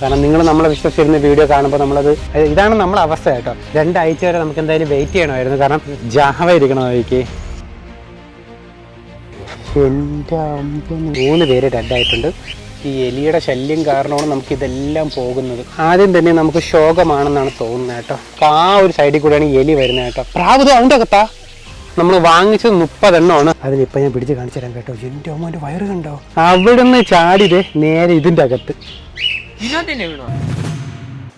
കാരണം നിങ്ങൾ നമ്മളെ വിശ്വസിച്ചിരുന്ന വീഡിയോ കാണുമ്പോൾ നമ്മളത് ഇതാണ് നമ്മളെ അവസ്ഥ കേട്ടോ. രണ്ടാഴ്ച വരെ നമുക്ക് എന്തായാലും വെയിറ്റ് ചെയ്യണമായിരുന്നു. കാരണം ജാഹവ ഇരിക്കണം അവയ്ക്ക് എന്റെ മൂന്ന് പേര് രണ്ടായിട്ടുണ്ട് ഈ എലിയുടെ ശല്യം കാരണമാണ് നമുക്ക് ഇതെല്ലാം പോകുന്നത്. ആദ്യം തന്നെ നമുക്ക് ശോകമാണെന്നാണ് തോന്നുന്നത് കേട്ടോ. അപ്പോൾ ആ ഒരു സൈഡിൽ കൂടെയാണ് എലി വരുന്നത് കേട്ടോ. പ്രാവത് അതിന്റെ അകത്താ. നമ്മൾ വാങ്ങിച്ചത് മുപ്പതെണ്ണമാണ്. അതിനിപ്പോൾ ഞാൻ പിടിച്ച് കാണിച്ചു തരാം കേട്ടോ. എന്റെ അമ്മന്റെ വയറ് കണ്ടോ? അവിടുന്ന് ചാടിയത് നേരെ ഇതിന്റെ അകത്ത്. ഇതിനകത്ത് തന്നെ വീണോ?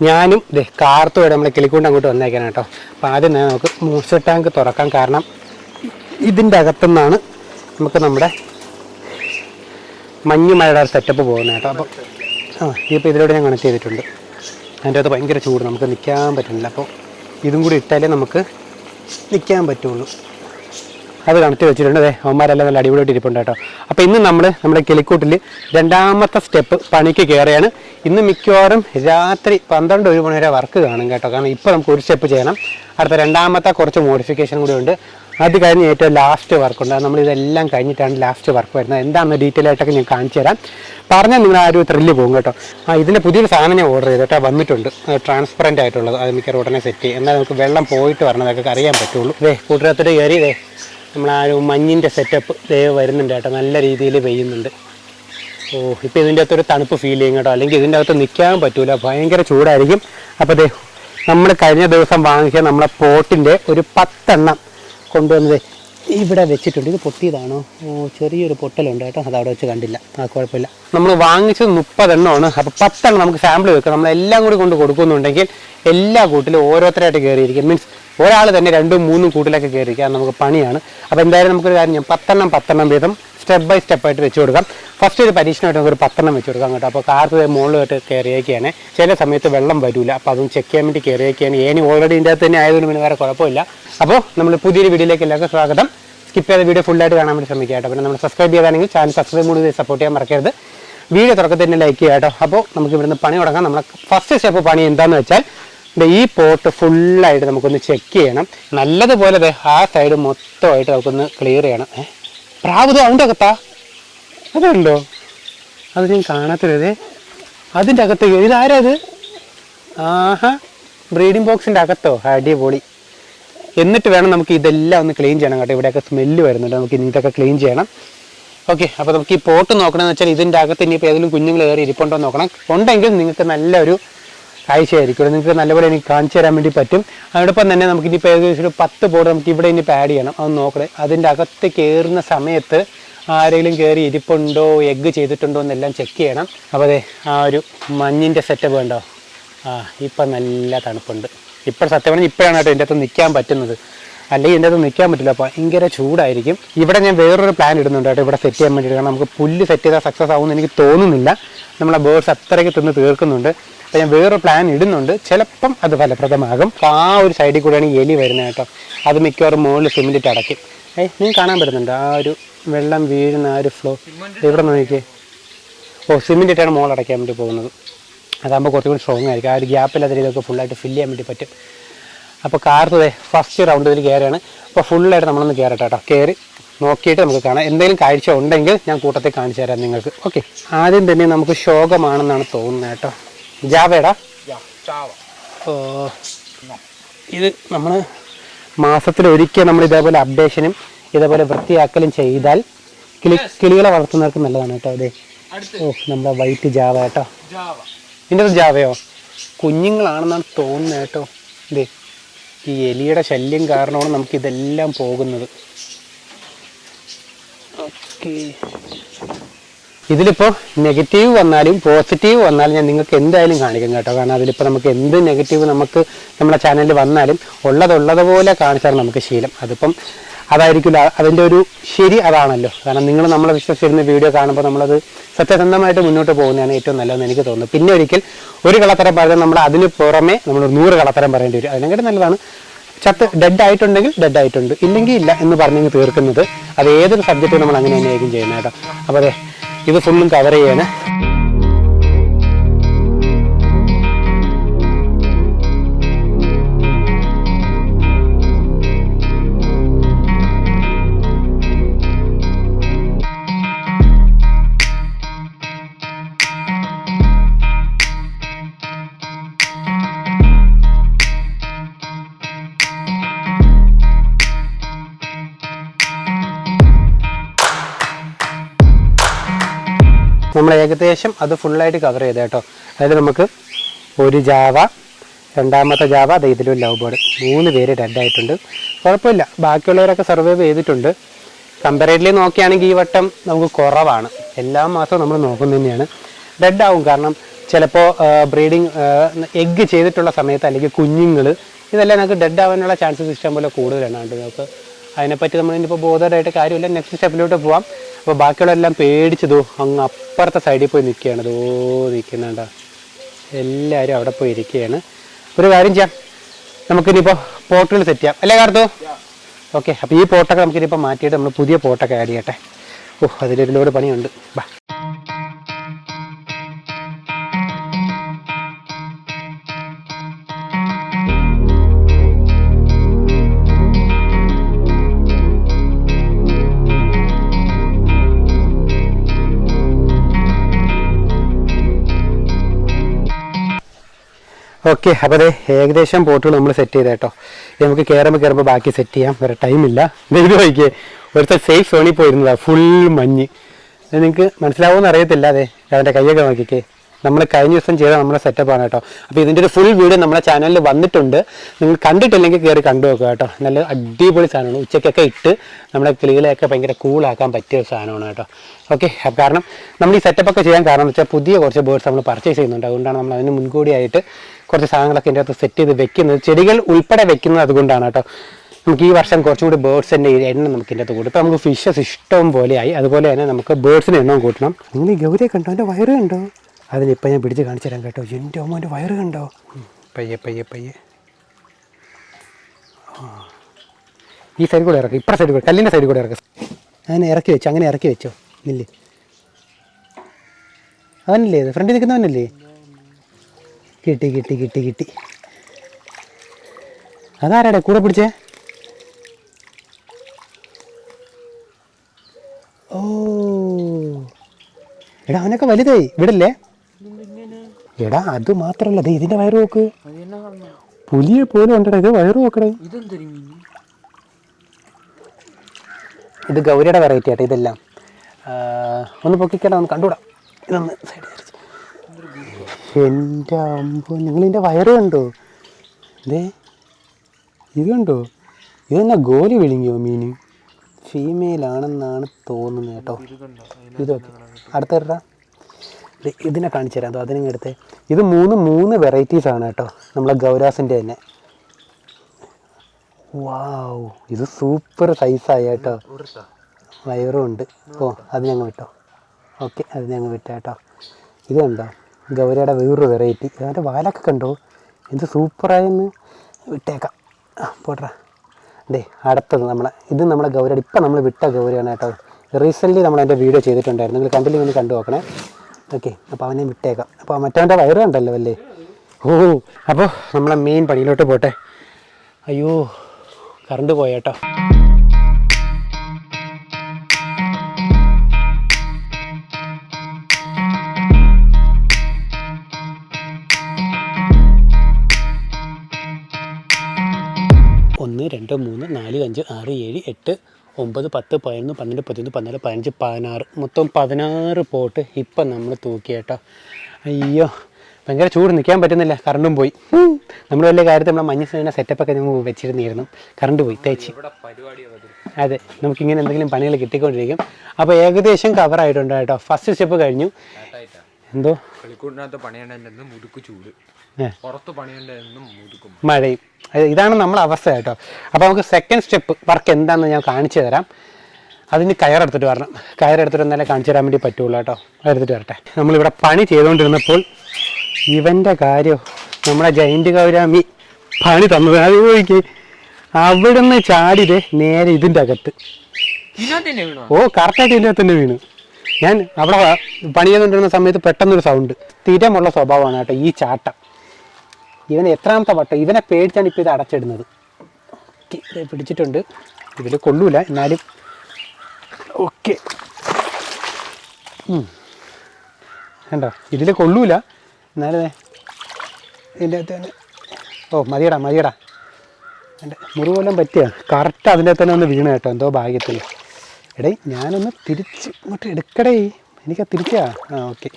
ഞാനും ദേ കാർത്തുമായിട്ട് നമ്മളെ കിളിക്കൊണ്ട് അങ്ങോട്ട് വന്നേക്കാൻ കേട്ടോ. അപ്പോൾ ആദ്യം തന്നെ നമുക്ക് മൂസ ടാങ്ക് തുറക്കാൻ കാരണം ഇതിന്റെ അകത്തുനിന്നാണ് നമുക്ക് നമ്മുടെ മഞ്ഞ് മഴയുടെ സെറ്റപ്പ് പോകുന്നത് കേട്ടോ. അപ്പോൾ ആ ഇതിപ്പോൾ ഇതിലൂടെ ഞാൻ കണക്ട് ചെയ്തിട്ടുണ്ട്. അതിന്റെ അകത്ത് ഭയങ്കര ചൂട് നമുക്ക് നിൽക്കാൻ പറ്റുന്നില്ല. അപ്പോൾ ഇതും കൂടി ഇട്ടാലേ നമുക്ക് നിൽക്കാൻ പറ്റുള്ളൂ. അത് കണക്ട് വെച്ചിട്ടുണ്ട്. അതെ അവന്മാരെല്ലാം നല്ല അടിപൊളിയായിട്ട് ഇരിപ്പുണ്ട് കേട്ടോ. അപ്പോൾ ഇന്ന് നമ്മൾ നമ്മുടെ കിളിക്കൂട്ടിൽ രണ്ടാമത്തെ സ്റ്റെപ്പ് പണിക്ക് കയറിയാണ് ഇന്ന് മിക്കവാറും രാത്രി പന്ത്രണ്ട് ഒരു മണി വരെ വർക്ക് കാണും കേട്ടോ. കാരണം ഇപ്പോൾ നമുക്ക് ഒരു സ്റ്റെപ്പ് ചെയ്യണം. അടുത്ത രണ്ടാമത്തെ കുറച്ച് മോഡിഫിക്കേഷൻ കൂടി ഉണ്ട്. അത് കഴിഞ്ഞ് ഏറ്റവും ലാസ്റ്റ് വർക്കുണ്ട് നമ്മൾ ഇതെല്ലാം കഴിഞ്ഞിട്ടാണ് ലാസ്റ്റ് വർക്ക് വരുന്നത്. എന്താണെന്ന് ഡീറ്റെയിൽ ആയിട്ടൊക്കെ ഞാൻ കാണിച്ചു തരാം. പറഞ്ഞാൽ നിങ്ങൾ ആ ഒരു ത്രില്ല് പോകും കേട്ടോ. ആ ഇതിന്റെ പുതിയൊരു സാധനം ഞാൻ ഓർഡർ ചെയ്തിട്ട് വന്നിട്ടുണ്ട്. ട്രാൻസ്പെറന്റ് ആയിട്ടുള്ളത്. അത് മിക്കവാറും ഉടനെ സെറ്റ് ചെയ്യും. എന്നാൽ നമുക്ക് വെള്ളം പോയിട്ട് വരണതൊക്കെ അറിയാൻ പറ്റുള്ളൂ. ദേ കൂട്ടുകാരത്തോട്ട് കയറി ദേ. നമ്മൾ ആ മഞ്ഞിന്റെ സെറ്റപ്പ് ദേ വരുന്നുണ്ട് കേട്ടോ. നല്ല രീതിയിൽ പെയ്യുന്നുണ്ട്. ഓ ഇപ്പോൾ ഇതിന്റെ അകത്തൊരു തണുപ്പ് ഫീൽ ചെയ്യും കേട്ടോ. അല്ലെങ്കിൽ ഇതിന്റെ അകത്ത് നിൽക്കാൻ പറ്റൂല. ഭയങ്കര ചൂടായിരിക്കും. അപ്പോൾ ദേ നമ്മൾ കഴിഞ്ഞ ദിവസം വാങ്ങിച്ച നമ്മളെ പോട്ടിന്റെ ഒരു പത്തെണ്ണം കൊണ്ടുവന്നത് ഇവിടെ വെച്ചിട്ടുണ്ട്. ഇത് പൊട്ടിയതാണോ? ഓ ചെറിയൊരു പൊട്ടലുണ്ട് കേട്ടോ. അത് അവിടെ വെച്ച് കണ്ടില്ല. ആ കുഴപ്പമില്ല. നമ്മൾ വാങ്ങിച്ചത് മുപ്പതെണ്ണമാണ്. അപ്പോൾ പത്തെണ്ണം നമുക്ക് സാമ്പിൾ വെക്കാം. നമ്മളെല്ലാം കൂടി കൊണ്ട് കൊടുക്കുന്നുണ്ടെങ്കിൽ എല്ലാ കൂട്ടിലും ഓരോരുത്തരായിട്ട് കയറിയിരിക്കും മീൻസ് ഒരാൾ തന്നെ രണ്ടും മൂന്നും കൂട്ടിലൊക്കെ കയറിയിരിക്കാം നമുക്ക് പണിയാണ്. അപ്പോൾ എന്തായാലും നമുക്കൊരു കാര്യം ചെയ്യാം. പത്തെണ്ണം പത്തെണ്ണം വീതം സ്റ്റെപ്പ് ബൈ സ്റ്റെപ്പ് ആയിട്ട് വെച്ച് കൊടുക്കാം. ഫസ്റ്റ് ഒരു പരീക്ഷണമായിട്ട് നമുക്കൊരു പത്തെണ്ണം വെച്ച് കൊടുക്കാം കേട്ടോ. അപ്പോൾ കാർക്ക് മുകളിലോട്ട് കയറിയേക്കാണ് ചില സമയത്ത് വെള്ളം വരില്ല അപ്പോൾ അതും ചെക്ക് ചെയ്യാൻ വേണ്ടി കയറിയേക്കാണ് ഏനി ഓൾറെഡി ഇതിന്റെ അകത്ത് തന്നെ ആയതുകൊണ്ട് പിന്നെ വേറെ കുഴപ്പമില്ല. അപ്പോൾ നമ്മൾ പുതിയൊരു വീഡിയോയിലേക്ക് എല്ലാവർക്കും സ്വാഗതം. സ്കിപ്പ് ചെയ്ത വീഡിയോ ഫുള്ളായിട്ട് കാണാൻ വേണ്ടി ശ്രമിക്കുക കേട്ടോ. പിന്നെ നമ്മൾ സബ്സ്ക്രൈബ് ചെയ്താണെങ്കിൽ ചാനൽ സബ്സ്ക്രൈബ് കൂടി സപ്പോർട്ട് ചെയ്യാൻ മറക്കരുത്. വീഡിയോ തുറക്കത്തിൽ തന്നെ ലൈക്ക് ചെയ്യുക കേട്ടോ. അപ്പോൾ നമുക്ക് ഇവിടുന്ന് പണി തുടങ്ങാം. നമ്മുടെ ഫസ്റ്റ് സ്റ്റെപ്പ് പണി എന്താണെന്ന് വെച്ചാൽ ഈ പോട്ട് ഫുള്ളായിട്ട് നമുക്കൊന്ന് ചെക്ക് ചെയ്യണം. നല്ലതുപോലെ ആ സൈഡ് മൊത്തമായിട്ട് നമുക്കൊന്ന് ക്ലിയർ ചെയ്യണം. ഏ? പ്രാവുതം അതിന്റെ അകത്താ? അതുണ്ടോ? അത് ഞാൻ കാണാത്തത് അതിന്റെ അകത്ത് ഇതാരാ ഇത് ആഹാ. ബ്രീഡിംഗ് ബോക്സിന്റെ അകത്തോ? അടിപൊളി. എന്നിട്ട് വേണം നമുക്ക് ഇതെല്ലാം ഒന്ന് ക്ലീൻ ചെയ്യണം കേട്ടോ. ഇവിടെയൊക്കെ സ്മെല്ല് വരുന്നുണ്ട്. നമുക്ക് ഇതൊക്കെ ക്ലീൻ ചെയ്യണം. ഓക്കെ അപ്പോൾ നമുക്ക് ഈ പോട്ട് നോക്കണമെന്ന് വെച്ചാൽ ഇതിന്റെ അകത്ത് ഇനിയിപ്പോൾ ഏതെങ്കിലും കുഞ്ഞുങ്ങൾ കയറി ഇരിപ്പുണ്ടോ നോക്കണം. ഉണ്ടെങ്കിൽ നിങ്ങൾക്ക് നല്ലൊരു കാഴ്ചയായിരിക്കും. നിങ്ങൾക്ക് നല്ലപോലെ എനിക്ക് കാണിച്ചു തരാൻ വേണ്ടി പറ്റും. അതോടൊപ്പം തന്നെ നമുക്ക് ഇനിയിപ്പോൾ ഏകദേശം ഒരു പത്ത് ബോർഡ് നമുക്ക് ഇവിടെ ഇനിയിപ്പോൾ ആഡ് ചെയ്യണം. അത് നോക്കണേ. അതിന്റെ അകത്ത് കയറുന്ന സമയത്ത് ആരെങ്കിലും കയറി ഇരിപ്പുണ്ടോ എഗ്ഗ് ചെയ്തിട്ടുണ്ടോ എന്നെല്ലാം ചെക്ക് ചെയ്യണം. അപ്പോൾ അതെ ആ ഒരു മഞ്ഞിന്റെ സെറ്റപ്പ് ഉണ്ടോ ആ ഇപ്പം നല്ല തണുപ്പുണ്ട്. ഇപ്പോൾ സത്യം പറഞ്ഞാൽ ഇപ്പോഴാണ് കേട്ടോ എന്റെ അകത്ത് നിൽക്കാൻ പറ്റുന്നത്. അല്ലെങ്കിൽ ഇതിന്റെ അകത്ത് നിൽക്കാൻ പറ്റില്ല. അപ്പോൾ ഭയങ്കര ചൂടായിരിക്കും. ഇവിടെ ഞാൻ വേറൊരു പ്ലാൻ ഇടുന്നുണ്ട് കേട്ടോ. ഇവിടെ സെറ്റ് ചെയ്യാൻ വേണ്ടിയിട്ട്. കാരണം നമുക്ക് പുല്ല് സെറ്റ് ചെയ്താൽ സക്സസ് ആവുമെന്ന് എനിക്ക് തോന്നുന്നില്ല. നമ്മളെ ബേർഡ്സ് അത്രയ്ക്ക് തിന്ന് തീർക്കുന്നുണ്ട്. അപ്പോൾ ഞാൻ വേറൊരു പ്ലാൻ ഇടുന്നുണ്ട്. ചിലപ്പം അത് ഫലപ്രദമാകും. അപ്പോൾ ആ ഒരു സൈഡിൽ കൂടെയാണ് എലി വരുന്നത് കേട്ടോ. അത് മിക്കവാറും മുകളിൽ സിമെന്റിട്ട് അടയ്ക്കും. ഏയ് നീ കാണാൻ പറ്റുന്നുണ്ട്? ആ ഒരു വെള്ളം വീഴുന്ന ആ ഒരു ഫ്ലോ ഇവിടെ നോക്കിയേ. ഓ സിമെന്റ് ഇട്ടാണ് മോൾ അടയ്ക്കാൻ വേണ്ടി പോകുന്നത്. അതാകുമ്പോൾ കുറച്ചുകൂടി സ്ട്രോങ് ആയിരിക്കും. ആ ഒരു ഗ്യാപ്പില്ലാത്ത രീതിയിലൊക്കെ ഫുള്ളായിട്ട് ഫില്ല് ചെയ്യാൻ വേണ്ടി പറ്റും. അപ്പോൾ കാർത്തതേ ഫസ്റ്റ് റൗണ്ട് ഇതിൽ കയറിയാണ് അപ്പോൾ ഫുള്ളായിട്ട് നമ്മളൊന്ന് കയറട്ടെ കേട്ടോ കയറി നോക്കിയിട്ട് നമുക്ക് കാണാം. എന്തെങ്കിലും കാഴ്ച ഉണ്ടെങ്കിൽ ഞാൻ കൂട്ടത്തിൽ കാണിച്ചു തരാം നിങ്ങൾക്ക്. ഓക്കെ ആദ്യം തന്നെ നമുക്ക് ശോകമാണെന്നാണ് തോന്നുന്നത് കേട്ടോ. ജാവേടാ ഇത് നമ്മൾ മാസത്തിൽ ഒരിക്കൽ നമ്മൾ ഇതേപോലെ അപ്ഡേഷനും ഇതേപോലെ വൃത്തിയാക്കലും ചെയ്താൽ കിളി കിളികളെ വളർത്തുന്നവർക്ക് നല്ലതാണ് കേട്ടോ അതെ ഓ നമ്മുടെ വൈറ്റ് ജാവ കേട്ടോ. ഇതിന്റെ ജാവയോ? കുഞ്ഞുങ്ങളാണെന്നാണ് തോന്നുന്നത് കേട്ടോ ഇതേ. ഈ എലിയുടെ ശല്യം കാരണമാണ് നമുക്കിതെല്ലാം പോകുന്നത്. ഓക്കെ. ഇതിലിപ്പോൾ നെഗറ്റീവ് വന്നാലും പോസിറ്റീവ് വന്നാലും ഞാൻ നിങ്ങൾക്ക് എന്തായാലും കാണിക്കും കേട്ടോ. കാരണം അതിലിപ്പോൾ നമുക്ക് എന്ത് നെഗറ്റീവ് നമുക്ക് നമ്മുടെ ചാനലിൽ വന്നാലും ഉള്ളതുള്ളതുപോലെ കാണിച്ചാൽ നമുക്ക് ശീലം. അതിപ്പം അതായിരിക്കില്ല. അതിന്റെ ഒരു ശരി അതാണല്ലോ. കാരണം നിങ്ങൾ നമ്മളെ വിശ്വസിച്ചിരുന്ന വീഡിയോ കാണുമ്പോൾ നമ്മളത് സത്യസന്ധമായിട്ട് മുന്നോട്ട് പോകുന്നതാണ് ഏറ്റവും നല്ലതെന്ന് എനിക്ക് തോന്നുന്നു. പിന്നെ ഒരിക്കൽ ഒരു കളത്തരം പറഞ്ഞാൽ നമ്മൾ അതിന് പുറമെ നമ്മൾ നൂറ് കളത്തരം പറയേണ്ടി വരും. അതിനെങ്കിലും നല്ലതാണ്. ചത്ത് ഡെഡ് ആയിട്ടുണ്ടെങ്കിൽ ഡെഡ് ആയിട്ടുണ്ട്. ഇല്ലെങ്കിൽ ഇല്ല എന്ന് പറഞ്ഞെങ്കിൽ തീർക്കുന്നത്. അത് ഏതൊരു സബ്ജക്റ്റും നമ്മൾ അങ്ങനെ തന്നെയായിരിക്കും ചെയ്യുന്നത് കേട്ടോ. അപ്പോൾ അതെ ഇത് ഫുള്ളും കവർ ചെയ്യാണ്. നമ്മൾ ഏകദേശം അത് ഫുള്ളായിട്ട് കവർ ചെയ്ത് കേട്ടോ. അതായത് നമുക്ക് ഒരു ജാവ രണ്ടാമത്തെ ജാവ അത് ഇതിലും ലവ് ബേർഡ് മൂന്ന് പേര് ഡെഡായിട്ടുണ്ട് കുഴപ്പമില്ല. ബാക്കിയുള്ളവരൊക്കെ സർവൈവ് ചെയ്തിട്ടുണ്ട്. കമ്പാരേറ്റീവ്ലി നോക്കുകയാണെങ്കിൽ ഈ വട്ടം നമുക്ക് കുറവാണ്. എല്ലാ മാസവും നമ്മൾ നോക്കുന്നത് തന്നെയാണ്. ഡെഡ് ആവും. കാരണം ചിലപ്പോൾ ബ്രീഡിങ് എഗ്ഗ് ചെയ്തിട്ടുള്ള സമയത്ത് അല്ലെങ്കിൽ കുഞ്ഞുങ്ങൾ ഇതെല്ലാം നമുക്ക് ഡെഡ് ആവാനുള്ള ചാൻസസ് ഇഷ്ടം പോലെ കൂടുതലാണ് നമുക്ക് അതിനെപ്പറ്റി നമ്മൾ ഇനിയിപ്പോൾ ബോധമായിട്ട് കാര്യമില്ല നെക്സ്റ്റ് സ്റ്റെപ്പിലോട്ട് പോവാം. അപ്പോൾ ബാക്കിയുള്ളതെല്ലാം പേടിച്ചതോ അങ്ങ് അപ്പുറത്തെ സൈഡിൽ പോയി നിൽക്കുകയാണ് ദോ നിൽക്കുന്നുണ്ടോ എല്ലാവരും അവിടെ പോയി ഇരിക്കുകയാണ്. ഒരു കാര്യം ചെയ്യാം. നമുക്കിനിയിപ്പോൾ പോട്ടുകൾ സെറ്റ് ചെയ്യാം. അല്ലേ കാർത്തു? ഓക്കെ അപ്പോൾ ഈ പോട്ടൊക്കെ നമുക്കിനിയിപ്പോൾ മാറ്റിയിട്ട് നമ്മൾ പുതിയ പോട്ടൊക്കെ ആഡ് ചെയ്യട്ടെ. ഓ അതിലൊരു ലോഡ് പണിയുണ്ട്. ബാ. ഓക്കെ അപ്പോൾ അതെ ഏകദേശം പോട്ടുകൾ നമ്മൾ സെറ്റ് ചെയ്ത കേട്ടോ നമുക്ക് കയറുമ്പോൾ കയറുമ്പോൾ ബാക്കി സെറ്റ് ചെയ്യാം വേറെ ടൈമില്ല ഇത് നോക്കിയേ ഒരുത്ത സേഫ് സോണിൽ പോയിരുന്നതാണ് ഫുൾ മഞ്ഞ്. നിങ്ങൾക്ക് മനസ്സിലാവുമെന്ന് അറിയത്തില്ല അതെ അവന്റെ കൈയൊക്കെ നോക്കിക്കേ. നമ്മൾ കഴിഞ്ഞ ദിവസം ചെയ്ത നമ്മുടെ സെറ്റപ്പാണ് കേട്ടോ അപ്പോൾ ഇതിന്റെ ഒരു ഫുൾ വീഡിയോ നമ്മുടെ ചാനലിൽ വന്നിട്ടുണ്ട്. നിങ്ങൾ കണ്ടിട്ടില്ലെങ്കിൽ കയറി കണ്ടു നോക്കുക കേട്ടോ നല്ല അടിപൊളി സാധനമാണ്. ഉച്ചയ്ക്കൊക്കെ ഇട്ട് നമ്മുടെ കിളികളെയൊക്കെ ഭയങ്കര കൂളാക്കാൻ പറ്റിയ ഒരു സാധനമാണ് കേട്ടോ ഓക്കെ കാരണം നമ്മൾ ഈ സെറ്റപ്പൊക്കെ ചെയ്യാൻ കാരണം എന്ന് വെച്ചാൽ പുതിയ കുറച്ച് ബേർഡ്സ് നമ്മൾ പർച്ചേസ് ചെയ്യുന്നുണ്ട്. അതുകൊണ്ടാണ് നമ്മൾ അതിന് മുൻകൂടിയായിട്ട് കുറച്ച് സാധനങ്ങളൊക്കെ ഇതിന്റെ അകത്ത് സെറ്റ് ചെയ്ത് വെക്കുന്നത്. ചെടികൾ ഉൾപ്പെടെ വെക്കുന്നത് അതുകൊണ്ടാണ് കേട്ടോ. നമുക്ക് ഈ വർഷം കുറച്ചും കൂടി ബേർഡ്സിന്റെ എണ്ണം നമുക്ക് ഇതിന്റെ അകത്ത് കൂട്ടും ഇപ്പോൾ നമുക്ക് ഫിഷസ് ഇഷ്ടം പോലെയായി അതുപോലെ തന്നെ നമുക്ക് ബേർഡ്സിന്റെ എണ്ണം കൂട്ടണം. ഈ ഗൗരിയെ കണ്ടോ? എന്റെ വയറ് കണ്ടോ? അതിനിപ്പോൾ ഞാൻ പിടിച്ച് കാണിച്ചു തരാം കേട്ടോ. എന്റെ അമ്മ എന്റെ വയറ് കണ്ടോ? പയ്യെ പയ്യെ പയ്യെ. ഈ സൈഡിൽ കൂടെ ഇറക്കും. ഇപ്പുറ സൈഡിൽ കൂടെ കല്ലിന്റെ സൈഡിൽ കൂടെ ഇറക്കും. അങ്ങനെ ഇറക്കി വെച്ചോ. അങ്ങനെ ഇറക്കി വെച്ചോ. ഇല്ലേ അവനല്ലേ ഫ്രണ്ടിൽ നിൽക്കുന്നവനല്ലേ? കിട്ടി കിട്ടി കിട്ടി കിട്ടി. അതാരാടെ? കൂടെ പിടിച്ചേ? ഓ. എടാ അവനൊക്കെ വലുതായി വിടല്ലേ? എടാ അത് മാത്രല്ല. ദേ ഇതിന്റെ വയറ് നോക്ക്. പുലിയെ പോലും ഉണ്ടടാ. ഇത് വയറ് നോക്കടേ. ഇത് ഗൗരിയുടെ വെറൈറ്റി ആട്ടെ ഇതെല്ലാം. ഒന്ന് പൊക്കിക്കടാ ഒന്ന് കണ്ടുകൂടാ. ഇതൊന്ന് സൈഡ് എന്റെ അമ്പോ നിങ്ങൾ ഇതിന്റെ വയറ് കണ്ടോ? ദേ ഇത് കണ്ടോ? ഇതെന്നാ ഗോലി വിളിങ്ങിയോ മീൻ ഫീമെയിൽ ആണെന്നാണ് തോന്നുന്നത് കേട്ടോ. ഇതൊക്കെ അടുത്ത ഇതിനെ കാണിച്ചു തരാം. അതോ അതിനെ എടുത്തേ. ഇത് മൂന്ന് മൂന്ന് വെറൈറ്റീസ് ആണ് കേട്ടോ. നമ്മളെ ഗൗരാസിന്റെ തന്നെ. വാവ് ഇത് സൂപ്പർ സൈസായി കേട്ടോ. വയറും ഉണ്ട്. ഓ അത് ഞങ്ങൾ വിട്ടോ. ഓക്കെ അത് ഞങ്ങൾ വിട്ടോ കേട്ടോ. ഇത് കണ്ടോ? ഗൗരയുടെ വേറൊരു വെറൈറ്റി അതിന്റെ വാലൊക്കെ കണ്ടോ? എന്ത് സൂപ്പറായെന്ന് വിട്ടേക്കാം. പോട്ടെ ദേ അടുത്തത് നമ്മളെ ഇത് നമ്മുടെ ഗൗരയുടെ ഇപ്പം നമ്മൾ വിട്ട ഗൗരയാണ് കേട്ടോ. റീസെന്റ്ലി നമ്മൾ അതിന്റെ വീഡിയോ ചെയ്തിട്ടുണ്ടായിരുന്നു. നിങ്ങൾ കണ്ടില്ലെങ്കിൽ ഒന്ന് കണ്ടു നോക്കണേ. ഓക്കെ അപ്പോൾ അവനെ വിട്ടേക്കാം. അപ്പോൾ മറ്റവന്റെ വയറ് കണ്ടല്ലോ അല്ലേ? ഓ അപ്പോൾ നമ്മളെ മെയിൻ പണിയിലോട്ട് പോട്ടെ. അയ്യോ കറണ്ട് പോയേട്ടോ അഞ്ച് ആറ് ഏഴ് എട്ട് ഒമ്പത് പത്ത് പതിനൊന്ന് പന്ത്രണ്ട് പതിനൊന്ന് പന്ത്രണ്ട് പതിനഞ്ച് പതിനാറ്. മൊത്തം പതിനാറ് പോട്ട് ഇപ്പം നമ്മൾ തൂക്കി കേട്ടോ അയ്യോ ഭയങ്കര ചൂട് നിൽക്കാൻ പറ്റുന്നില്ല. കറണ്ടും പോയി. നമ്മൾ വലിയ കാര്യത്തിൽ നമ്മൾ മഞ്ഞ സേന സെറ്റപ്പൊക്കെ നമ്മൾ വെച്ചിരുന്നിരുന്നു. കറണ്ട് പോയി തേച്ച്. അതെ നമുക്കിങ്ങനെ എന്തെങ്കിലും പണികൾ കിട്ടിക്കൊണ്ടിരിക്കും. അപ്പോൾ ഏകദേശം കവർ ആയിട്ടുണ്ട് കേട്ടോ. ഫസ്റ്റ് സ്റ്റെപ്പ് കഴിഞ്ഞു. എന്തോ? കളിക്കൂടിനകത്ത് പണിയണ്ടെന്ന് മുടുക്ക് ചൂട്. പുറത്ത് മുതുക്കും. മഴയും. ഇതാണ് നമ്മൾ അവസ്ഥ കേട്ടോ. അപ്പോൾ നമുക്ക് സെക്കൻഡ് സ്റ്റെപ്പ് വർക്ക് എന്താണെന്ന് ഞാൻ കാണിച്ചു തരാം. അതിന് കയറെടുത്തിട്ട് വരണം. കയറെടുത്തിട്ട് എന്നാലേ കാണിച്ചു തരാൻ വേണ്ടി പറ്റുള്ളൂ കേട്ടോ. എടുത്തിട്ട് വരട്ടെ. നമ്മളിവിടെ പണി ചെയ്തുകൊണ്ടിരുന്നപ്പോൾ ഇവന്റെ കാര്യം നമ്മുടെ ജയന്റ് ഗൗരാമി പണി തന്നത്. അത് നോക്കി അവിടുന്ന് ചാടിയത് നേരെ ഇതിന്റെ അകത്ത്. ഇതിനകത്ത് ഓ കറക്റ്റായിട്ട് ഇതിന്റെ തന്നെ വീണ്. ഞാൻ അവിടെ പണി ചെയ്തുകൊണ്ടിരുന്ന സമയത്ത് പെട്ടെന്നൊരു സൗണ്ട് സ്ഥിരമുള്ള സ്വഭാവമാണ് കേട്ടോ ഈ ചാട്ടം. ഇവൻ എത്രാമത്തെ വട്ടം ഇവനെ പേടിച്ചാണ് ഇപ്പോൾ ഇത് അടച്ചിടുന്നത്. പിടിച്ചിട്ടുണ്ട്. ഇതിൽ കൊള്ളൂല എന്നാലും. ഓക്കെ. കണ്ടോ? ഇതിൽ കൊള്ളൂല എന്നാലും ഇതിന്റെ അകത്ത് തന്നെ. ഓ മതിയടാ മതിയടാ. എന്റെ മുറിവെല്ലാം പറ്റിയ. കറക്റ്റ് അതിന്റെ തന്നെ ഒന്ന് വീണ് കേട്ടോ എന്തോ ഭാഗ്യത്തിൽ എടേ ഞാനൊന്ന് തിരിച്ച് ഇങ്ങോട്ട് എടുക്കടേ. എനിക്ക് തിരിച്ചാ? ആ ഓക്കെ.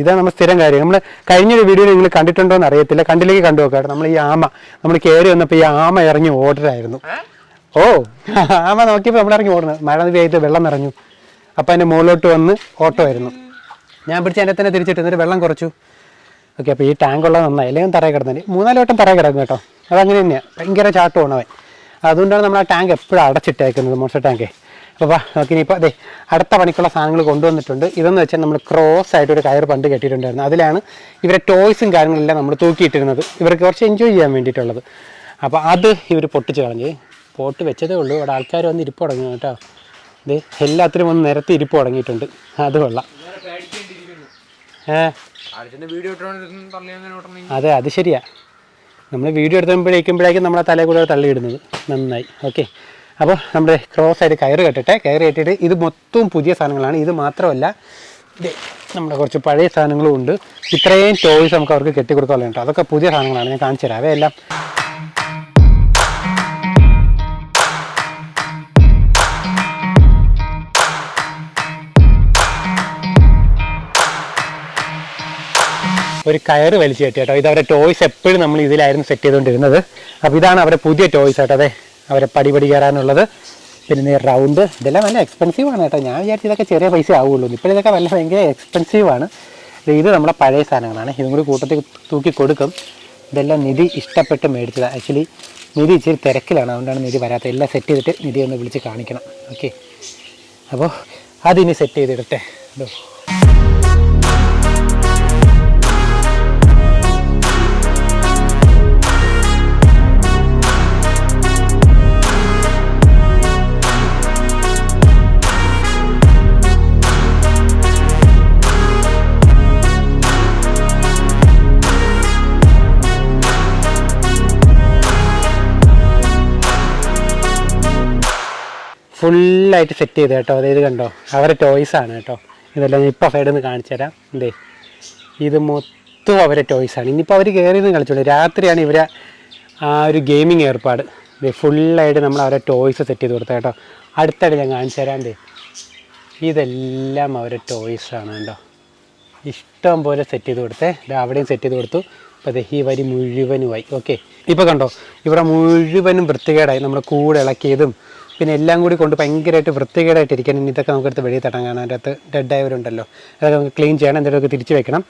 ഇതാണ് നമ്മൾ സ്ഥിരം കാര്യം. നമ്മൾ കഴിഞ്ഞൊരു വീഡിയോ നിങ്ങൾ കണ്ടിട്ടുണ്ടോ എന്ന് അറിയത്തില്ല. കണ്ടിലേക്ക് കണ്ടു നോക്കാം നമ്മൾ ഈ ആമ നമ്മൾ കയറി വന്നപ്പോൾ ഈ ആമ ഇറങ്ങി ഓർഡറായിരുന്നു ഓ ആമ നോക്കിയപ്പോൾ നമ്മൾ ഇറങ്ങി ഓടുന്നത് മഴ പെയ്ത് വെള്ളം നിറഞ്ഞു. അപ്പം അതിന്റെ മുകളിലോട്ട് വന്ന് ഓട്ടോ ആയിരുന്നു. ഞാൻ പിടിച്ച് അതിന്റെ തന്നെ തിരിച്ചിട്ട്. എന്നിട്ട് വെള്ളം കുറച്ചു. ഓക്കെ അപ്പോൾ ഈ ടാങ്ക് ഉള്ളത് നന്നായി. അല്ലെങ്കിൽ തറയിൽ കിടന്നിട്ട് മൂന്നാൽ വട്ടം തറയിൽ കിടക്കും കേട്ടോ. അതങ്ങനെ തന്നെയാണ് ഭയങ്കര ചാട്ടമാണ് അവൻ. അതുകൊണ്ടാണ് നമ്മൾ ആ ടാങ്ക് എപ്പോഴും അടച്ചിട്ടേക്കുന്നത് മോൺസ്റ്റർ ടാങ്കേ അപ്പോൾ വാ നോക്കി ഇനിയിപ്പോൾ അതെ അടുത്ത പണിക്കുള്ള സാധനങ്ങൾ കൊണ്ടുവന്നിട്ടുണ്ട്. ഇതെന്ന് വെച്ചാൽ നമ്മൾ ക്രോസ് ആയിട്ട് ഒരു കയർ പണ്ട് കെട്ടിയിട്ടുണ്ടായിരുന്നു. അതിലാണ് ഇവരെ ടോയ്സും കാര്യങ്ങളെല്ലാം നമ്മൾ തൂക്കിയിട്ടിരുന്നത്. ഇവർക്ക് കുറച്ച് എൻജോയ് ചെയ്യാൻ വേണ്ടിയിട്ടുള്ളത്. അപ്പോൾ അത് ഇവർ പൊട്ടിച്ച് കളഞ്ഞ്. പോട്ട് വെച്ചതേ ഉള്ളൂ. ഇവിടെ ആൾക്കാർ വന്ന് ഇരിപ്പ് തുടങ്ങി കേട്ടോ. ഇത് എല്ലാത്തിനും ഒന്ന് നിരത്തി ഇരിപ്പ് തുടങ്ങിയിട്ടുണ്ട്. അത് കൊള്ളാം. അതെ അത് ശരിയാ. നമ്മൾ വീഡിയോ എടുത്തുമ്പോഴേക്കുമ്പോഴേക്കും നമ്മളെ തലയിൽ കൂടെ തള്ളിയിടുന്നത്. നന്നായി. ഓക്കെ. അപ്പോൾ നമ്മുടെ ക്രോസ് ആയിട്ട് കയറ് കെട്ടട്ടെ. കയറ് കെട്ടിയിട്ട് ഇത് മൊത്തവും പുതിയ സാധനങ്ങളാണ്. ഇത് മാത്രമല്ല നമ്മുടെ കുറച്ച് പഴയ സാധനങ്ങളും ഉണ്ട്. ഇത്രയും ടോയ്സ് നമുക്ക് അവർക്ക് കെട്ടിക്കൊടുക്കാനുള്ള കേട്ടോ. അതൊക്കെ പുതിയ സാധനങ്ങളാണ്. ഞാൻ കാണിച്ചു തരാം. അവയെല്ലാം ഒരു കയറ് വലിച്ചു കെട്ടി കേട്ടോ. ഇത് അവരുടെ ടോയ്സ് എപ്പോഴും നമ്മൾ ഇതിലായിരുന്നു സെറ്റ് ചെയ്തുകൊണ്ടിരുന്നത്. അപ്പോൾ ഇതാണ് അവരുടെ പുതിയ ടോയ്സ് കേട്ടോ അതെ. അവരെ പടിപടി കയറാനുള്ളത്. പിന്നെ റൗണ്ട് ഇതെല്ലാം നല്ല എക്സ്പെൻസീവ് ആണ് കേട്ടോ. ഞാൻ വിചാരിച്ചു ഇതൊക്കെ ചെറിയ പൈസ ആവുള്ളൂ. ഇപ്പോൾ ഇതൊക്കെ നല്ല ഭയങ്കര എക്സ്പെൻസീവ് ആണ്. ഇത് നമ്മുടെ പഴയ സാധനങ്ങളാണ്. ഇതും കൂടി കൂട്ടത്തിൽ തൂക്കി കൊടുക്കും. ഇതെല്ലാം നിധി ഇഷ്ടപ്പെട്ട് മേടിച്ചത്. ആക്ച്വലി നിധി ഇച്ചിരി തിരക്കിലാണ്. അതുകൊണ്ടാണ് നിധി വരാത്തത്. എല്ലാം സെറ്റ് ചെയ്തിട്ട് നിധി ഒന്ന് വിളിച്ച് കാണിക്കണം. ഓക്കെ അപ്പോൾ അതിനി സെറ്റ് ചെയ്തിടട്ടെ. ഇതോ ഫുള്ളായിട്ട് സെറ്റ് ചെയ്ത് കേട്ടോ. അതായത് കണ്ടോ അവരെ ടോയ്സ് ആണ് കേട്ടോ. ഇതെല്ലാം ഞാൻ ഇപ്പോൾ സൈഡിൽ നിന്ന് കാണിച്ചു തരാം. എന്തേ ഇത് മൊത്തം അവരെ ടോയ്സ് ആണ്. ഇനിയിപ്പോൾ അവർ കയറി നിന്ന് കളിച്ചോളൂ. രാത്രിയാണ് ഇവരെ ആ ഒരു ഗെയിമിങ് ഏർപ്പാട്. ഇത് ഫുള്ളായിട്ട് നമ്മൾ അവരെ ടോയ്സ് സെറ്റ് ചെയ്ത് കൊടുത്ത കേട്ടോ. അടുത്തായിട്ട് ഞാൻ കാണിച്ചു തരാം. ദേ ഇതെല്ലാം അവരെ ടോയ്സ് ആണ് കേട്ടോ ഇഷ്ടം പോലെ സെറ്റ് ചെയ്ത് കൊടുത്തേ. ഇത് അവിടെയും സെറ്റ് ചെയ്ത് കൊടുത്തു. അപ്പോൾ ദേ ഈ വരി മുഴുവനുമായി. ഓക്കെ ഇപ്പോൾ കണ്ടോ ഇവിടെ മുഴുവനും വൃത്തികേടായി. നമ്മൾ കൂടെ ഇളക്കിയതും പിന്നെ എല്ലാം കൂടി കൊണ്ട് ഭയങ്കരമായിട്ട് വൃത്തികേടായിട്ട് ഇരിക്കണം ഇനി ഇതൊക്കെ നമുക്കെടുത്ത് വെളിയിൽ തടങ്ങാൻ അതിന്റെ അകത്ത് ഡെഡ് ആയവരുണ്ടല്ലോ. അതൊക്കെ നമുക്ക് ക്ലീൻ ചെയ്യണം. എന്തെങ്കിലുമൊക്കെ തിരിച്ച് വെക്കണം.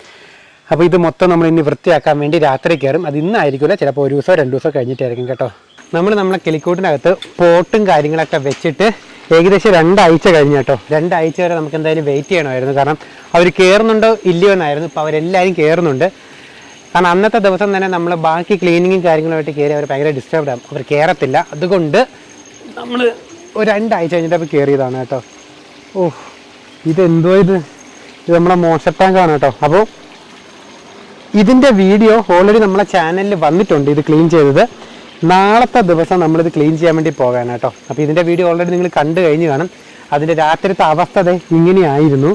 അപ്പോൾ ഇത് മൊത്തം നമ്മൾ ഇനി വൃത്തിയാക്കാൻ വേണ്ടി രാത്രി കയറും. അത് ഇന്നായിരിക്കില്ല. ചിലപ്പോൾ ഒരു ദിവസമോ രണ്ട് ദിവസമോ കഴിഞ്ഞിട്ടായിരിക്കും കേട്ടോ. നമ്മൾ നമ്മളെ കിളിക്കൂട്ടിനകത്ത് പോട്ടും കാര്യങ്ങളൊക്കെ വെച്ചിട്ട് ഏകദേശം രണ്ടാഴ്ച കഴിഞ്ഞു കേട്ടോ. രണ്ടാഴ്ച വരെ നമുക്ക് എന്തായാലും വെയിറ്റ് ചെയ്യണമായിരുന്നു. കാരണം അവർ കയറുന്നുണ്ടോ ഇല്ലയോ എന്നായിരുന്നു. ഇപ്പോൾ അവരെല്ലാവരും കയറുന്നുണ്ട്. കാരണം അന്നത്തെ ദിവസം തന്നെ നമ്മൾ ബാക്കി ക്ലീനിങ്ങും കാര്യങ്ങളുമായിട്ട് കയറി അവർ ഭയങ്കര ഡിസ്റ്റർബ് ആകും അവർ കയറത്തില്ല. അതുകൊണ്ട് നമ്മൾ ഒരു രണ്ടാഴ്ച കഴിഞ്ഞിട്ട് കയറിയതാണ് കേട്ടോ. ഓ ഇതെന്തോ ഇത്? ഇത് നമ്മളെ ടാങ്കാണ് കേട്ടോ. അപ്പോൾ ഇതിന്റെ വീഡിയോ ഓൾറെഡി നമ്മളെ ചാനലിൽ വന്നിട്ടുണ്ട് ഇത് ക്ലീൻ ചെയ്തത്. നാളത്തെ ദിവസം നമ്മളിത് ക്ലീൻ ചെയ്യാൻ വേണ്ടി പോകാനാണ് അപ്പോൾ ഇതിന്റെ വീഡിയോ ഓൾറെഡി നിങ്ങൾ കണ്ടു കഴിഞ്ഞ് കാണും. അതിന്റെ രാത്രിത്തെ അവസ്ഥ ഇങ്ങനെയായിരുന്നു.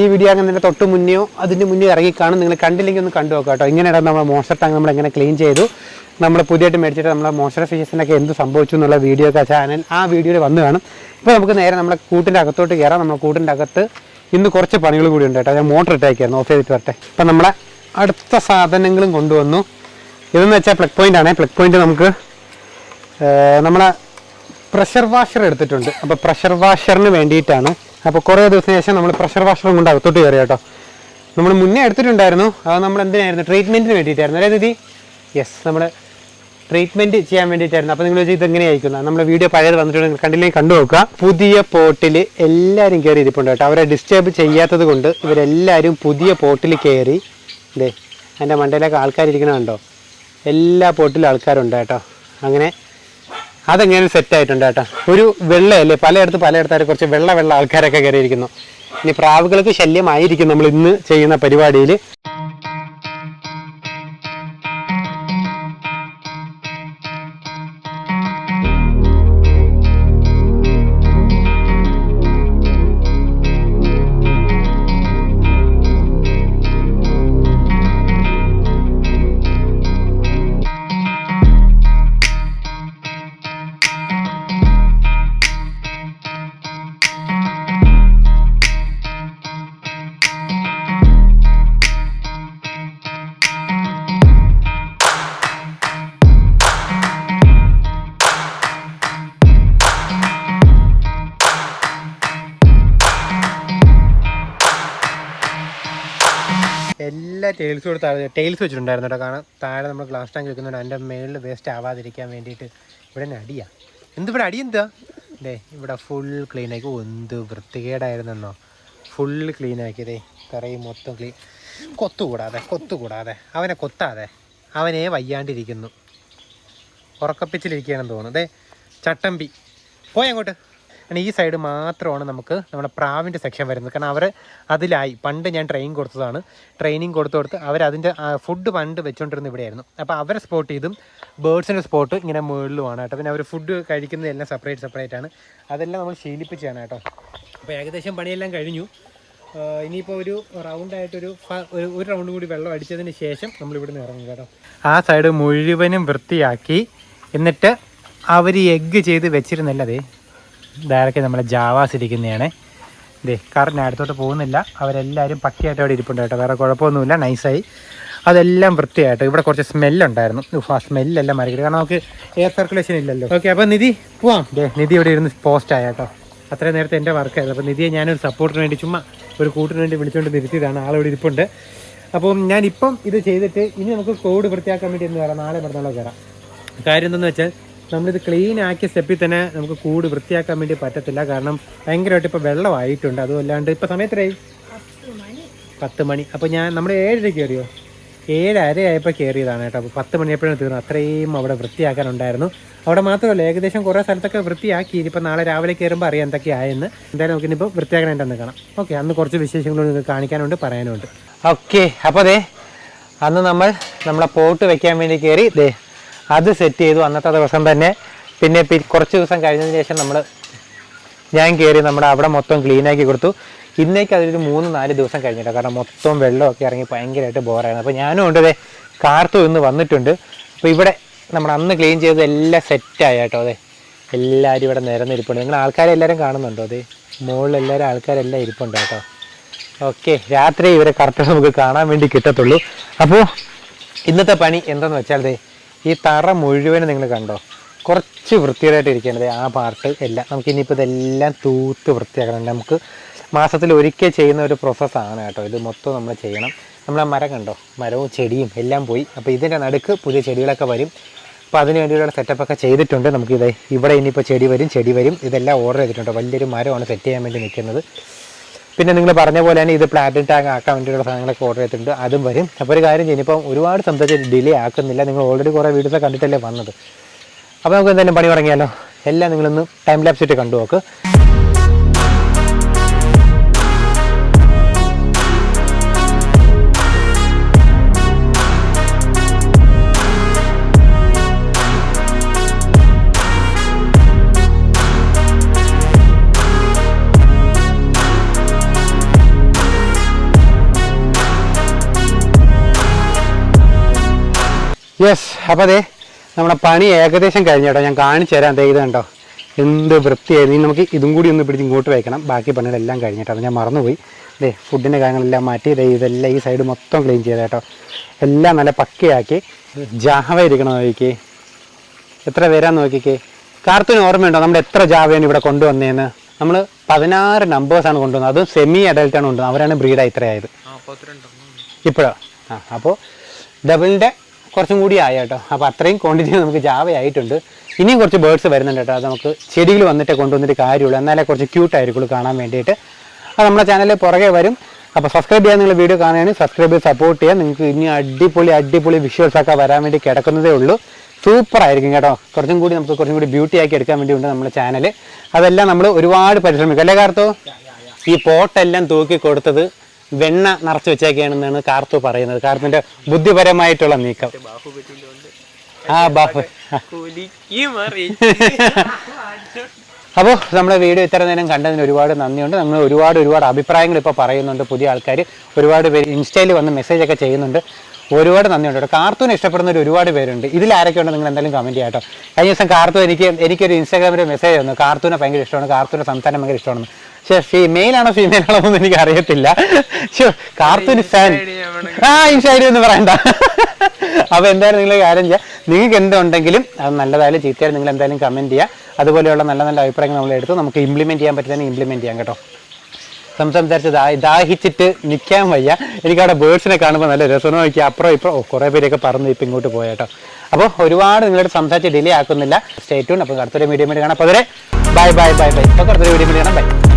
ഈ വീഡിയോ അങ്ങനെ തൊട്ട് മുന്നെയോ അതിന്റെ മുന്നേ ഇറങ്ങി കാണും നിങ്ങൾ കണ്ടില്ലെങ്കിൽ ഒന്ന് കണ്ടു നോക്കാം കേട്ടോ. ഇങ്ങനെയാണ് നമ്മൾ മോശ ടാങ്ക് നമ്മൾ എങ്ങനെ ക്ലീൻ ചെയ്തു. നമ്മൾ പുതിയതായിട്ട് മേടിച്ചിട്ട് നമ്മളെ മോശ ഫിഷസിനൊക്കെ എന്ത് സംഭവിച്ചു എന്നുള്ള വീഡിയോ ഒക്കെ ചാനൽ ആ വീഡിയോയിൽ വന്നു കാണും. ഇപ്പോൾ നമുക്ക് നേരെ നമ്മുടെ കൂട്ടിന്റെ അകത്തോട്ട് കയറാം നമ്മുടെ കൂട്ടിന്റെ അകത്ത് ഇന്ന് കുറച്ച് പണികൾ കൂടി ഉണ്ട് കേട്ടോ. ഞാൻ മോട്ടർ ഇട്ടേക്കായിരുന്നു. ഓഫ് ചെയ്തിട്ട് വരട്ടെ. അപ്പം നമ്മളെ അടുത്ത സാധനങ്ങളും കൊണ്ടുവന്നു. ഇതെന്ന് വെച്ചാൽ പ്ലഗ് പോയിന്റ് ആണേ. പ്ലഗ് പോയിന്റ് നമുക്ക് നമ്മളെ പ്രഷർ വാഷർ എടുത്തിട്ടുണ്ട്. അപ്പോൾ പ്രഷർ വാഷറിന് വേണ്ടിയിട്ടാണ് അപ്പോൾ കുറേ ദിവസത്തിന് ശേഷം നമ്മൾ പ്രഷർ വാഷറും കൊണ്ട് അകത്തോട്ട് കയറി കേട്ടോ. നമ്മൾ മുന്നേ എടുത്തിട്ടുണ്ടായിരുന്നു. അത് നമ്മൾ എന്തിനായിരുന്നു? ട്രീറ്റ്മെന്റിന് വേണ്ടിയിട്ടായിരുന്നു. അല്ലേ ദീദി യെസ് നമ്മൾ ട്രീറ്റ്മെന്റ് ചെയ്യാൻ വേണ്ടിയിട്ടായിരുന്നു. അപ്പോൾ നിങ്ങൾ വെച്ചാൽ ഇതെങ്ങനെയായിരിക്കും നമ്മുടെ വീഡിയോ പഴയത് വന്നിട്ടുണ്ടെങ്കിൽ കണ്ടില്ലെങ്കിൽ കണ്ടു നോക്കുക. പുതിയ പോട്ടിൽ എല്ലാവരും കയറി ഇരിപ്പുണ്ട് കേട്ടോ. അവരെ ഡിസ്റ്റർബ് ചെയ്യാത്തത് കൊണ്ട് ഇവരെല്ലാവരും പുതിയ പോട്ടിൽ കയറി ദേ എന്റെ മണ്ടയിലൊക്കെ ആൾക്കാരിരിക്കണ കണ്ടോ? എല്ലാ പോട്ടിലും ആൾക്കാരുണ്ട് കേട്ടോ. അങ്ങനെ അതെങ്ങനെ സെറ്റ് ആയിട്ടുണ്ട് കേട്ടോ. ഒരു വെള്ളയല്ലേ പലയിടത്ത് പലയിടത്തായിട്ട് കുറച്ച് വെള്ള വെള്ള ആൾക്കാരൊക്കെ കയറിയിരിക്കുന്നു. ഇനി പ്രാവുകൾക്ക് ശല്യമായിരിക്കും നമ്മൾ ഇന്ന് ചെയ്യുന്ന പരിപാടിയിൽ. ടൈൽസും കൂടെ താഴെ ടൈൽസ് വെച്ചിട്ടുണ്ടായിരുന്നു കേട്ടോ കാരണം താഴെ നമ്മൾ ഗ്ലാസ് ടാങ്ക് വെക്കുന്നുണ്ട് അതിന്റെ മേളിൽ വേസ്റ്റ് ആവാതിരിക്കാൻ വേണ്ടിയിട്ട് ഇവിടെ തന്നെ അടിയാ. എന്ത് ഇവിടെ അടി എന്താ? ദേ ഇവിടെ ഫുൾ ക്ലീൻ ആക്കി. എന്ത് വൃത്തികേടായിരുന്നെന്നോ. ഫുൾ ക്ലീൻ ആക്കിയതേ തറയും മൊത്തം ക്ലീൻ കൊത്തുകൂടാതെ കൊത്തുകൂടാതെ. അവനെ കൊത്താതെ. അവനെ വയ്യാണ്ടിരിക്കുന്നു. ഉറക്കപ്പിച്ചിലിരിക്കുകയാണെന്ന് തോന്നുന്നു. അതെ ചട്ടമ്പി. പോയി അങ്ങോട്ട്. കാരണം ഈ സൈഡ് മാത്രമാണ് നമുക്ക് നമ്മുടെ പ്രാവിന്റെ സെക്ഷൻ വരുന്നത്. കാരണം അവർ അതിലായി. പണ്ട് ഞാൻ ട്രെയിൻ കൊടുത്തതാണ്. ട്രെയിനിങ് കൊടുത്ത് കൊടുത്ത് അവരതിന്റെ ഫുഡ് പണ്ട് വെച്ചുകൊണ്ടിരുന്ന ഇവിടെയായിരുന്നു. അപ്പോൾ അവരെ സ്പോട്ട് ചെയ്തും ബേർഡ്സിന്റെ സ്പോട്ട് ഇങ്ങനെ മുകളിലുമാണ് കേട്ടോ. പിന്നെ അവർ ഫുഡ് കഴിക്കുന്നതെല്ലാം സെപ്പറേറ്റ് സെപ്പറേറ്റ് ആണ്. അതെല്ലാം നമ്മൾ ശീലിപ്പിച്ചാണ് കേട്ടോ. അപ്പോൾ ഏകദേശം പണിയെല്ലാം കഴിഞ്ഞു. ഇനിയിപ്പോൾ ഒരു റൗണ്ടായിട്ടൊരു ഒരു റൗണ്ട് കൂടി വെള്ളം അടിച്ചതിന് ശേഷം നമ്മൾ ഇവിടുന്ന് ഇറങ്ങും കേട്ടോ. ആ സൈഡ് മുഴുവനും വൃത്തിയാക്കി. എന്നിട്ട് അവർ എഗ്ഗ് ചെയ്ത് വെച്ചിരുന്നല്ലേ ഡയറക്റ്റ് നമ്മളെ ജാവാസ് ഇരിക്കുന്നതാണ്. ഇതേ കാരണം അടുത്തോട്ട് പോകുന്നില്ല. അവരെല്ലാവരും പട്ടിയായിട്ട് അവിടെ ഇരിപ്പുണ്ട് കേട്ടോ. വേറെ കുഴപ്പമൊന്നുമില്ല. നൈസായി അതെല്ലാം വൃത്തിയായിട്ട്. ഇവിടെ കുറച്ച് സ്മെല്ലുണ്ടായിരുന്നു ആ സ്മെല്ലെല്ലാം മറിക്കട്ടെ കാരണം നമുക്ക് എയർ സർക്കുലേഷൻ ഇല്ലല്ലോ. ഓക്കെ അപ്പോൾ നിധി പോവാം. നിധി ഇവിടെ ഇരുന്ന് പോസ്റ്റ് ആയ കേട്ടോ. അത്രയും നേരത്തെ എന്റെ വർക്കായിരുന്നു അപ്പോൾ നിധിയെ ഞാനൊരു സപ്പോർട്ടിന് വേണ്ടി ചുമ്മാ ഒരു കൂട്ടിന് വേണ്ടി വിളിച്ചുകൊണ്ട് നിർത്തിയതാണ് ആളിവിടെ ഇരിപ്പുണ്ട്. അപ്പം ഞാനിപ്പം ഇത് ചെയ്തിട്ട് ഇനി നമുക്ക് കോഡ് വൃത്തിയാക്കാൻ വേണ്ടി എന്ന് കയറാം നാളെ മറ്റന്നാളോ കയറാം കാര്യം എന്തെന്ന് വെച്ചാൽ നമ്മളിത് ക്ലീൻ ആക്കിയ സ്റ്റെപ്പിൽ തന്നെ നമുക്ക് കൂട് വൃത്തിയാക്കാൻ വേണ്ടി പറ്റത്തില്ല. കാരണം ഭയങ്കരമായിട്ട് ഇപ്പോൾ വെള്ളമായിട്ടുണ്ട്. അതുമല്ലാണ്ട് ഇപ്പോൾ സമയത്തിലായി പത്ത് മണി. അപ്പോൾ ഞാൻ നമ്മൾ ഏഴര കയറിയോ? ഏഴര ആയപ്പോൾ കയറിയതാണ് കേട്ടോ. അപ്പോൾ പത്ത് മണിയപ്പോഴും തീർന്നു അത്രയും അവിടെ വൃത്തിയാക്കാനുണ്ടായിരുന്നു. അവിടെ മാത്രമല്ല ഏകദേശം കുറേ സ്ഥലത്തൊക്കെ വൃത്തിയാക്കി. ഇനിയിപ്പോൾ നാളെ രാവിലെ കയറുമ്പോൾ അറിയാം എന്തൊക്കെയായെന്ന്. എന്തായാലും നമുക്ക് ഇനിയിപ്പോൾ വൃത്തിയാക്കാൻ എന്റെ കാണാം. ഓക്കെ അന്ന് കുറച്ച് വിശേഷങ്ങളും നിങ്ങൾക്ക് കാണിക്കാനുണ്ട് പറയാനുണ്ട്. ഓക്കെ അപ്പോൾ അതെ അന്ന് നമ്മൾ നമ്മളെ പോട്ട് വെക്കാൻ വേണ്ടി കയറി. ദേ അത് സെറ്റ് ചെയ്തു. അന്നത്തെ ദിവസം തന്നെ പിന്നെ കുറച്ച് ദിവസം കഴിഞ്ഞതിന് ശേഷം നമ്മൾ ഞാൻ കയറി നമ്മുടെ അവിടെ മൊത്തം ക്ലീനാക്കി കൊടുത്തു. ഇന്നേക്ക് അതൊരു മൂന്ന് നാല് ദിവസം കഴിഞ്ഞിട്ടോ. കാരണം മൊത്തം വെള്ളമൊക്കെ ഇറങ്ങി ഭയങ്കരമായിട്ട് ബോറായിരുന്നു അപ്പോൾ ഞാനും ഉണ്ട് അതെ കാർത്തു ഇന്ന് വന്നിട്ടുണ്ട്. അപ്പോൾ ഇവിടെ നമ്മൾ അന്ന് ക്ലീൻ ചെയ്തത് എല്ലാം സെറ്റായ കേട്ടോ അതെ എല്ലാവരും ഇവിടെ നിരന്നിരിപ്പുണ്ട്. നിങ്ങൾ ആൾക്കാരെ എല്ലാവരും കാണുന്നുണ്ടോ അതെ മുകളിൽ എല്ലാവരും ആൾക്കാരെല്ലാം ഇരിപ്പുണ്ട് കേട്ടോ. ഓക്കെ രാത്രി ഇവരെ കറക്റ്റ് നമുക്ക് കാണാൻ വേണ്ടി കിട്ടത്തുള്ളൂ. അപ്പോൾ ഇന്നത്തെ പണി എന്താണെന്ന് വെച്ചാൽ ദേ ഈ തറ മുഴുവനും നിങ്ങൾ കണ്ടോ? കുറച്ച് വൃത്തിയായിട്ട് ഇരിക്കേണ്ടത് ആ പാർട്ട് എല്ലാം. നമുക്ക് ഇനിയിപ്പോൾ ഇതെല്ലാം തൂത്ത് വൃത്തിയാക്കണം. നമുക്ക് മാസത്തിൽ ഒരിക്കൽ ചെയ്യുന്ന ഒരു പ്രോസസ്സാണ് കേട്ടോ. ഇത് മൊത്തം നമ്മൾ ചെയ്യണം. നമ്മൾ ആ മരം കണ്ടോ? മരവും ചെടിയും എല്ലാം പോയി. അപ്പോൾ ഇതിന്റെ നടുക്ക് പുതിയ ചെടികളൊക്കെ വരും. അപ്പോൾ അതിന് വേണ്ടിയുള്ള സെറ്റപ്പൊക്കെ ചെയ്തിട്ടുണ്ട്. നമുക്കിത് ഇവിടെ ഇനിയിപ്പോൾ ചെടി വരും ചെടി വരും. ഇതെല്ലാം ഓർഡർ ചെയ്തിട്ടുണ്ട്. വലിയൊരു മരമാണ് സെറ്റ് ചെയ്യാൻ വേണ്ടി നിൽക്കുന്നത്. പിന്നെ നിങ്ങൾ പറഞ്ഞ പോലെ തന്നെ ഇത് പ്ലാറ്റിൻ ടാങ്ക് ആക്കാൻ വേണ്ടിയുള്ള സാധനങ്ങളൊക്കെ ഓർഡർ ചെയ്തിട്ടുണ്ട്. അതും വരും. അപ്പോൾ ഒരു കാര്യം ചെയ്യും ഇപ്പം ഒരുപാട് സംബന്ധിച്ച് ഡിലേ ആക്കുന്നില്ല. നിങ്ങൾ ഓൾറെഡി കുറേ വീഡിയോസ് കണ്ടിട്ടല്ലേ വന്നത്. അപ്പോൾ നമുക്ക് എന്തായാലും പണി തുടങ്ങിയാലോ? എല്ലാം നിങ്ങളൊന്ന് ടൈം ലാപ്സ് ഇട്ട് കണ്ടു നോക്ക്. യെസ് അപ്പോൾ അതെ നമ്മുടെ പണി ഏകദേശം കഴിഞ്ഞ കേട്ടോ. ഞാൻ കാണിച്ചു തരാം. ദേ ഇത് കണ്ടോ? എന്ത് വൃത്തിയായിരുന്നു. ഇനി നമുക്ക് ഇതും കൂടി ഒന്ന് പിടിച്ച് ഇങ്ങോട്ട് വയ്ക്കണം ബാക്കി പണികളെല്ലാം കഴിഞ്ഞിട്ടോ അത് ഞാൻ മറന്നുപോയി. ദേ ഫുഡിന്റെ കാര്യങ്ങളെല്ലാം മാറ്റി. ദേ ഇതെല്ലാം ഈ സൈഡ് മൊത്തം ക്ലീൻ ചെയ്ത കേട്ടോ. എല്ലാം നല്ല പക്കയാക്കി. ജാവ ഇരിക്കണം നോക്കിക്കേ? എത്ര പേരാന്ന് നോക്കിക്കേ? കാർത്തൂന് ഓർമ്മയുണ്ടോ? നമ്മൾ എത്ര ജാവയാണ് ഇവിടെ കൊണ്ടുവന്നതെന്ന് നമ്മൾ പതിനാറ് നമ്പേഴ്സാണ് കൊണ്ടുവന്നത്. അതും സെമി അഡൽട്ടാണ് കൊണ്ടുവന്നത്. അവരാണ് ബ്രീഡായി ഇത്രയായത്. ഇപ്പോഴോ? ആ അപ്പോൾ ഡബിളിന്റെ കുറച്ചും കൂടി ആയ കേട്ടോ. അപ്പോൾ അത്രയും ക്വാണ്ടിറ്റി നമുക്ക് ജാവ ആയിട്ടുണ്ട്. ഇനിയും കുറച്ച് ബേർഡ്സ് വരുന്നുണ്ട് കേട്ടോ. അത് നമുക്ക് ചെടികൾ വന്നിട്ട് കൊണ്ടുവന്നിട്ട് കാര്യമുള്ളൂ. എന്നാലേ കുറച്ച് ക്യൂട്ട് ആയിരിക്കുള്ളൂ കാണാൻ വേണ്ടിയിട്ട്. അത് നമ്മുടെ ചാനലിൽ പുറകെ വരും. അപ്പോൾ സബ്സ്ക്രൈബ് ചെയ്യാൻ നിങ്ങൾ വീഡിയോ കാണുകയാണെങ്കിൽ സബ്സ്ക്രൈബ് ചെയ്ത് സപ്പോർട്ട് ചെയ്യാം. നിങ്ങൾക്ക് ഇനി അടിപൊളി അടിപൊളി വിഷ്വൽസ് ഒക്കെ വരാൻ വേണ്ടി കിടക്കുന്നതേ ഉള്ളൂ. സൂപ്പർ ആയിരിക്കും കേട്ടോ. കുറച്ചും കൂടി നമുക്ക് കുറച്ചും കൂടി ബ്യൂട്ടി ആക്കി എടുക്കാൻ വേണ്ടിയുണ്ട് നമ്മുടെ ചാനൽ അതെല്ലാം നമ്മൾ ഒരുപാട് പരിശ്രമിക്കും. അല്ലേ കാർത്തോ? ഈ പോട്ടെല്ലാം തൂക്കി കൊടുത്തത് വെണ്ണ നിറച്ച് വെച്ചേക്കാണെന്നാണ് കാർത്തു പറയുന്നത്. കാർത്തുവിന്റെ ബുദ്ധിപരമായിട്ടുള്ള നീക്കം. ആ ബാഹു. അപ്പോൾ നമ്മുടെ വീഡിയോ ഇത്ര നേരം കണ്ടതിന് ഒരുപാട് നന്ദിയുണ്ട്. നമ്മൾ ഒരുപാട് ഒരുപാട് അഭിപ്രായങ്ങൾ ഇപ്പോൾ പറയുന്നുണ്ട് പുതിയ ആൾക്കാർ. ഒരുപാട് പേര് ഇൻസ്റ്റയിൽ വന്ന് മെസ്സേജ് ഒക്കെ ചെയ്യുന്നുണ്ട്. ഒരുപാട് നന്ദിയുണ്ട് കേട്ടോ. കാർത്തൂന് ഇഷ്ടപ്പെടുന്ന ഒരുപാട് പേരുണ്ട്. ഇതിൽ ആരൊക്കെ ഉണ്ട് നിങ്ങൾ എന്തായാലും കമന്റ് ചെയ്യാട്ടോ കേട്ടോ. കഴിഞ്ഞ ദിവസം കാർത്തു എനിക്ക് എനിക്കൊരു ഇൻസ്റ്റാഗ്രാമിൽ മെസ്സേജ് വന്നു. കാർത്തൂനെ ഭയങ്കര ഇഷ്ടമാണ്. കാർത്തൂനെ സംസാരം ഭയങ്കര ഇഷ്ടമാണ് പക്ഷേ ഫീമെയിൽ ആണോ ഫീമെയിൽ ആണോ എന്നൊന്നും എനിക്ക് അറിയത്തില്ല കാർട്ടൂൺ ഫാൻ. ആ ഇൻഷൈഡി എന്ന് പറയണ്ട. അപ്പോൾ എന്തായാലും നിങ്ങൾ കാര്യം ചെയ്യുക നിങ്ങൾക്ക് എന്തുണ്ടെങ്കിലും അത് നല്ലതായാലും ചീത്തയായാലും നിങ്ങൾ എന്തായാലും കമന്റ് ചെയ്യുക അതുപോലെയുള്ള നല്ല നല്ല അഭിപ്രായങ്ങൾ നമ്മൾ എടുത്ത് നമുക്ക് ഇംപ്ലിമെന്റ് ചെയ്യാൻ പറ്റുന്ന ഇംപ്ലിമെന്റ് ചെയ്യാം കേട്ടോ. സംസാരിച്ച് ദാ- ദാഹിച്ചിട്ട് നിൽക്കാൻ വയ്യ. എനിക്കവിടെ ബേഡ്സിനെ കാണുമ്പോൾ നല്ല രസം നോക്കി അപ്പുറം ഇപ്പുറം ഓ, കുറേ പേരൊക്കെ പറന്ന് ഇപ്പം ഇങ്ങോട്ട് പോയേട്ടോ അപ്പോൾ ഒരുപാട് നിങ്ങളുടെ സംസാരിച്ച് ഡിലേ ആക്കുന്നില്ല. സ്റ്റേ ട്യൂൺ അപ്പോൾ അടുത്തൊരു വീഡിയോ വേണ്ടി കാണാം. അപ്പോൾ അതിലെ ബൈ ബൈ ബൈ ബൈ അപ്പോൾ അടുത്തൊരു വീഡിയോ വേണ്ടി കാണാം. ബൈ